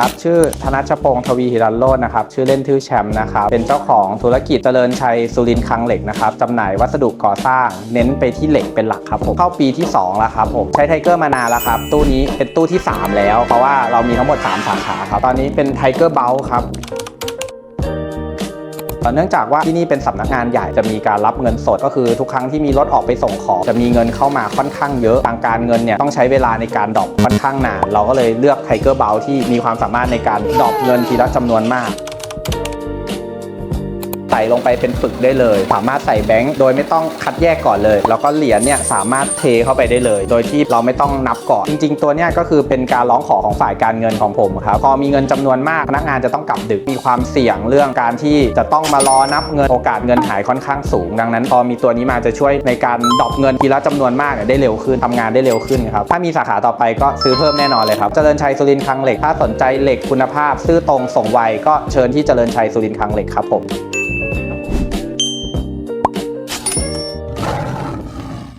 ครับชื่อธนชพงศ์ทวีหิรันโลดนะครับชื่อเล่นชื่อแชมป์นะครับเป็นเจ้าของธุรกิจเจริญชัยสุรินคังเหล็กนะครับจำหน่ายวัสดุก่อสร้าง เน้นไปที่เหล็กเป็นหลักครับผมเข้าปีที่2แล้วครับผมใช้ไทเกอร์มานานแล้วครับตู้นี้เป็นตู้ที่ 3 แล้ว เพราะว่าเรามีทั้งหมด 3 สาขาครับตอนนี้เป็นไทเกอร์เบลครับ เนื่องจากว่าที่นี่เป็นสำนักงานใหญ่จะมีการรับเงินสด ก็คือทุกครั้งที่มีรถออกไปส่งของจะมีเงินเข้ามาค่อนข้างเยอะทางการเงินเนี่ยต้องใช้เวลาในการดรอปค่อนข้างนานเราก็เลยเลือกไทเกอร์เบลที่มีความสามารถในการดรอปเงินทีละจำนวนมาก ส่ลงไปเป็นปึกได้เลย สามารถใส่แบงค์โดยไม่ต้องคัดแยกก่อนเลย แล้วก็เหรียญเนี่ยสามารถเทเข้าไปได้เลย โดยที่เราไม่ต้องนับก่อน จริง ๆ ตัวเนี้ยก็คือเป็นการร้องขอของฝ่ายการเงินของผมครับพอมีเงินจำนวนมากพนักงานจะต้องกลับดึกมีความเสี่ยงเรื่องการที่จะต้องมารอนับเงินโอกาสเงินหายค่อนข้างสูง ดังนั้น พอมีตัวนี้มาจะช่วยในการดรอปเงินทีละจำนวนมากเนี่ยได้เร็วขึ้นทำงานได้เร็วขึ้นครับถ้ามีสาขาต่อไปก็ซื้อเพิ่มแน่นอนเลยครับเจริญชัยสุรินทร์คลังเหล็กถ้าสนใจเหล็กคุณภาพ ซื้อตรงส่งไวก็เชิญที่เจริญชัยสุรินทร์คลังเหล็กครับผม